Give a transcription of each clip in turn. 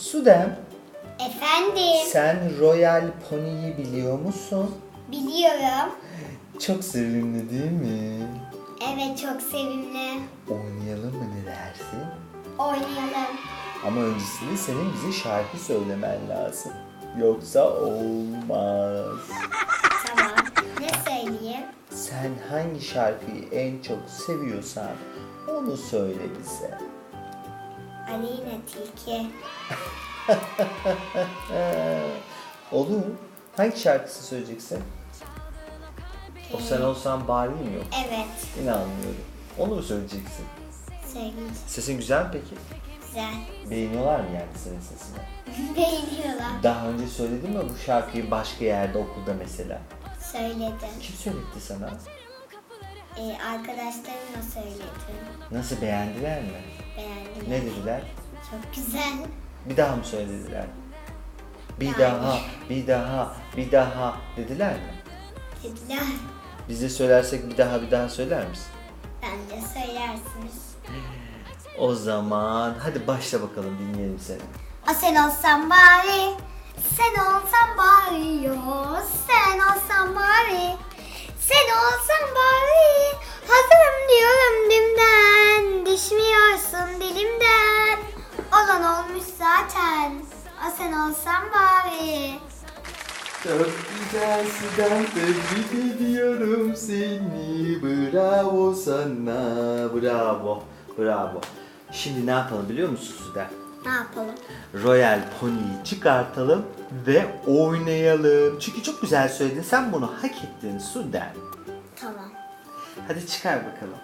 Sudem, Efendim. sen Royal Pony'yi biliyor musun? Biliyorum. Çok sevimli değil mi? Evet çok sevimli. Oynayalım mı ne dersin? Oynayalım. Ama öncesinde senin bize şarkı söylemen lazım. Yoksa olmaz. Tamam. Ne söyleyeyim? Sen hangi şarkıyı en çok seviyorsan onu söyle bize. Aleyna Tilki. Olur. Hangi şarkısı söyleyeceksin? O sen olsan bari mi yok? Evet. İnanmıyorum. Onu mu söyleyeceksin? Söyleyeceğim. Sesin güzel mi peki? Güzel. Beğeniyorlar mı yani senin sesini? Beğeniyorlar. Daha önce söyledin mi bu şarkıyı başka yerde okulda mesela? Söyledim. Kim söyletti sana? Ee, arkadaşlarımla söyledim. Nasıl beğendiler mi? Beğendim. Ne dediler? Çok güzel. Bir daha mı söylediler? Bir Yani. daha, bir daha, bir daha dediler mi? Dediler. Biz de söylersek bir daha bir daha söyler misin? Bence söylersiniz. O zaman hadi başla bakalım dinleyelim seni. O sen olsan bari. Sen olsan bari. Yo, sen olsan bari. Sen olsan Çok güzelsin tebrik ediyorum seni. Bravo sana. Bravo. Bravo. Şimdi ne yapalım biliyor musun Sude? Ne yapalım? Royal Pony'yi çıkartalım ve oynayalım. Çünkü çok güzel söyledin. Sen bunu hak ettin Sude. Tamam. Hadi çıkar bakalım.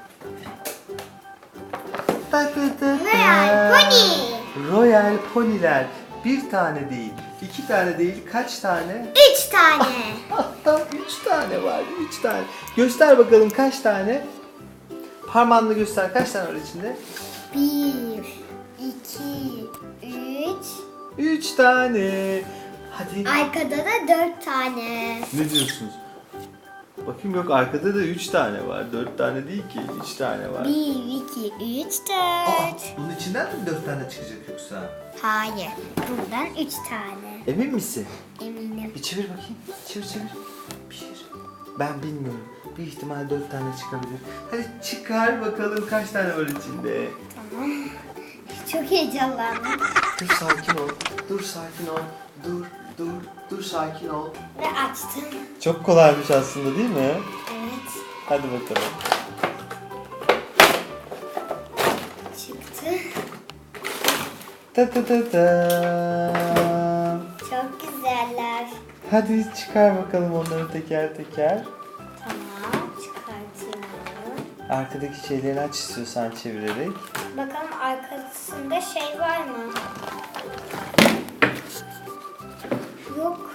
Royal. Pony. Royal Pony'ler bir tane değil, iki tane değil, kaç tane? Üç tane. Hatta üç tane var, üç tane. Göster bakalım kaç tane? Parmağınla göster kaç tane var içinde? Bir, iki, üç. Üç tane. Hadi. Arkada da dört tane. Ne diyorsunuz? Bakayım yok arkada da üç tane var. Dört tane değil ki, üç tane var. Bir, iki, üç, Aa, dört. bunun içinden mi dört tane çıkacak yoksa? Hayır. Buradan üç tane. Emin misin? Eminim. Bir çevir bakayım. Çevir çevir. Bir. Ben bilmiyorum. Bir ihtimal dört tane çıkabilir. Hadi çıkar bakalım kaç tane var içinde. Tamam. Çok heyecanlandım. Dur sakin ol. Dur sakin ol. Dur dur dur sakin ol. Ve açtım. Çok kolaymış aslında değil mi? Evet. Hadi bakalım. Çıktı. Ta ta ta ta. Hadi çıkar bakalım onları teker teker. Tamam. Çıkartıyorum. Arkadaki şeyleri aç istiyorsan çevirerek. Bakalım arkasında şey var mı? Yok.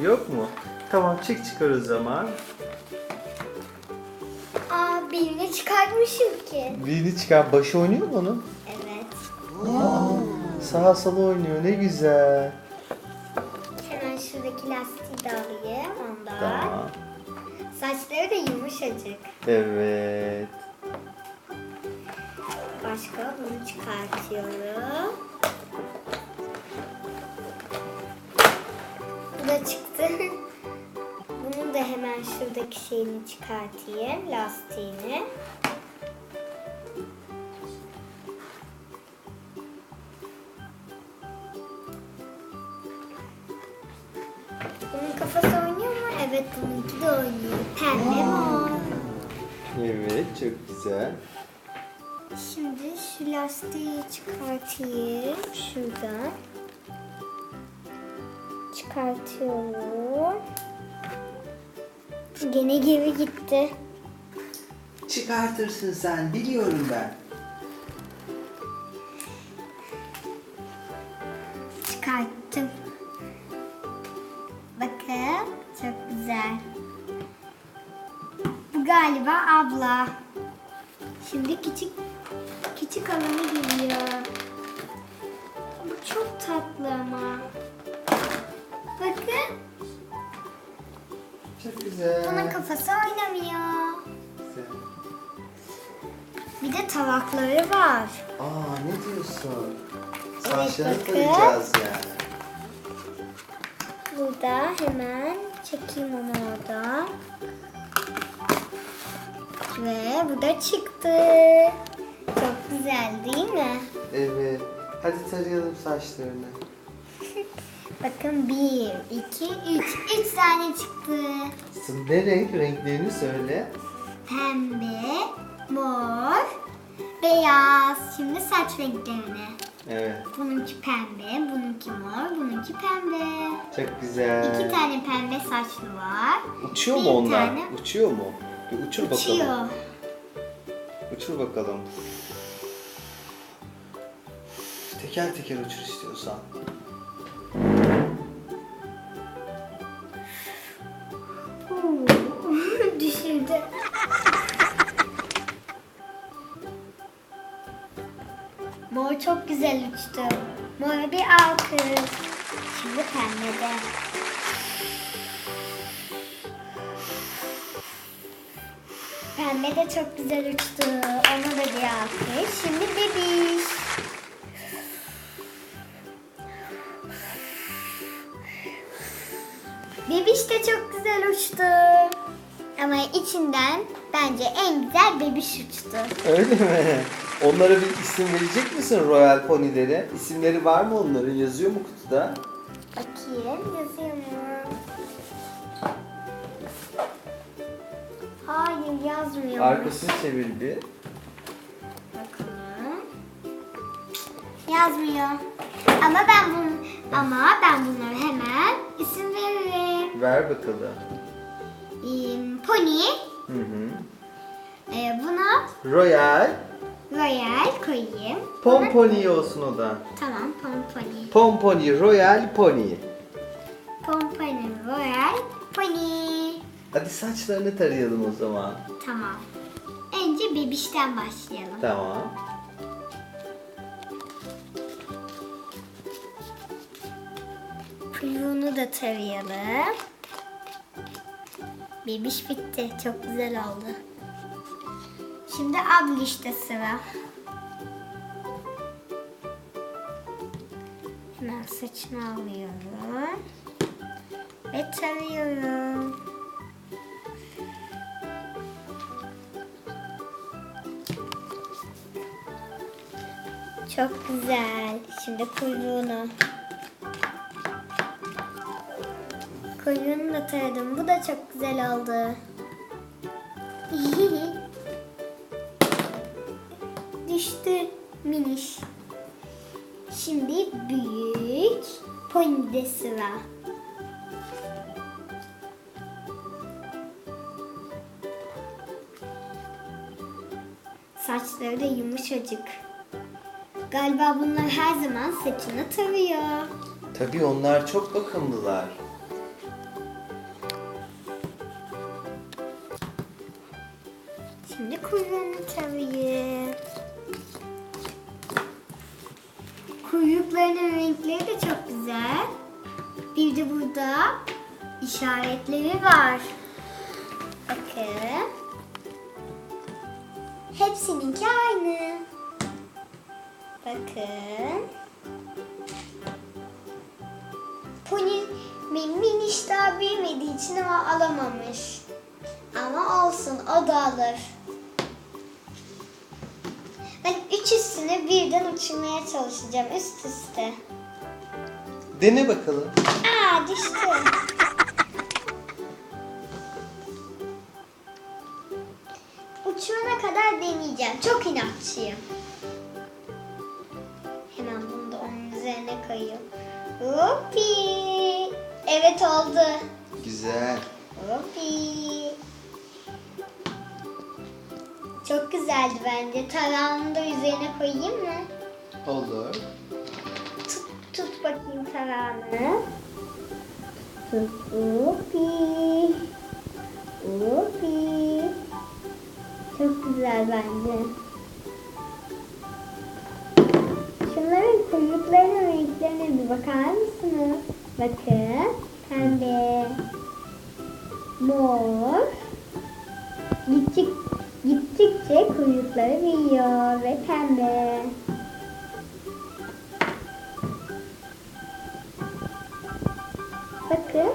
Yok mu? Tamam çık çıkar o zaman. Aa birini çıkartmışım ki. Birini çıkar. Başı oynuyor mu onun? Evet. Aa, sağa sola oynuyor ne güzel. Şuradaki lastiği de alayım ondan. Tamam. Saçları da yumuşacık. Evet. Başka bunu çıkartıyorum. Bu da çıktı. Bunun da hemen şuradaki şeyini çıkartayım. Lastiğini. Evet çok güzel. Şimdi şu lastiği çıkartayım şuradan. Çıkartıyorum. Gene geri gitti. Çıkartırsın sen biliyorum ben. Çıkarttım. Abla. Şimdi küçük küçük alanı geliyor. Bu çok tatlı ama. Bakın Çok güzel. bunun kafası oynamıyor. Güzel. Bir de tavakları var. Aa ne diyorsun? Saçlarını bakın. tarayacağız yani. Burada hemen çekeyim onu orada. Ve bu da çıktı. Çok güzel değil mi? Evet. Hadi tarayalım saçlarını. Bakın bir, iki, üç. Üç tane çıktı. Ne renk? Renklerini söyle. Pembe, mor, beyaz. Şimdi saç renklerini. Evet. Bununki pembe, bununki mor, bununki pembe. Çok güzel. İki tane pembe saçlı var. Uçuyor mu bir onlar? tane. Uçuyor mu? Bir uçur bakalım. Uçuyor. Uçur bakalım. Teker teker uçur istiyorsan. Düşürdü. Mor çok güzel uçtu. Mor bir alkış. Şimdi pembede. Pembe de çok güzel uçtu. Ona da bir alkış. Şimdi bebiş. Bebiş de çok güzel uçtu. Ama içinden bence en güzel bebiş uçtu. Öyle mi? Onlara bir isim verecek misin Royal Pony'lere? İsimleri var mı onların? Yazıyor mu kutuda? Arkasını çevir bir. Bakalım. Yazmıyor. Ama ben bunu ama ben bunları hemen isim veririm. Ver bakalım. Ee, Pony. Hı hı. Ee, buna Royal Royal koyayım. Pompony olsun o da. Tamam Pompony. Pompony Royal Pony. Pompony Royal Pony. Hadi saçlarını tarayalım o zaman. Tamam. Önce bebişten başlayalım. Tamam. Kuyruğunu da tarayalım. Bebiş bitti. Çok güzel oldu. Şimdi ablişte sıra. Hemen saçını alıyorum. Ve tarıyorum. Çok güzel. Şimdi kuyruğunu. Kuyruğunu da taradım. Bu da çok güzel oldu. Düştü miniş. Şimdi büyük ponide sıra. Saçları da yumuşacık. Galiba bunlar her zaman saçını tarıyor. Tabii onlar çok bakımlılar. Şimdi kuyruğunu tarayayım. Kuyruklarının renkleri de çok güzel. Bir de burada işaretleri var. Bakın. Hepsininki aynı. Bakın. Pony min- miniş daha büyümediği için ama alamamış. Ama olsun o da alır. Ben üç üstüne birden uçurmaya çalışacağım üst üste. Dene bakalım. Aa düştü. Uçurana kadar deneyeceğim. Çok inatçıyım. Koyayım. Hoppi. Evet oldu. Güzel. Hoppi. Çok güzeldi bence. Tarağını da üzerine koyayım mı? Olur. Tut, tut bakayım tarağını. Tut. Hoppi. Çok güzel bence. Şunların kuyruklarına renklerine bir bakar mısınız? Bakın. Pembe. Mor. Gittik, gittikçe kuyrukları büyüyor ve pembe. Bakın.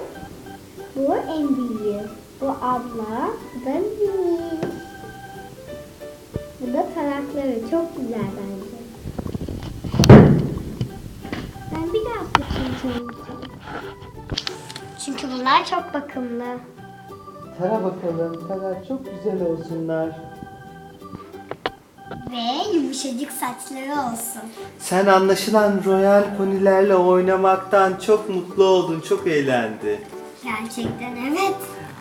Bu en büyüğü. Bu abla. Bu da minik. Bu da tarakları. Çok güzel bence. Çünkü bunlar çok bakımlı. Tara bakalım. Tara çok güzel olsunlar. Ve yumuşacık saçları olsun. Sen anlaşılan royal ponilerle oynamaktan çok mutlu oldun, çok eğlendi. Gerçekten evet.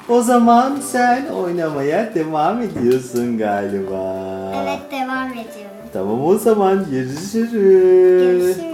O zaman sen oynamaya devam ediyorsun galiba. Evet devam ediyorum. Tamam o zaman görüşürüz. Görüşürüz.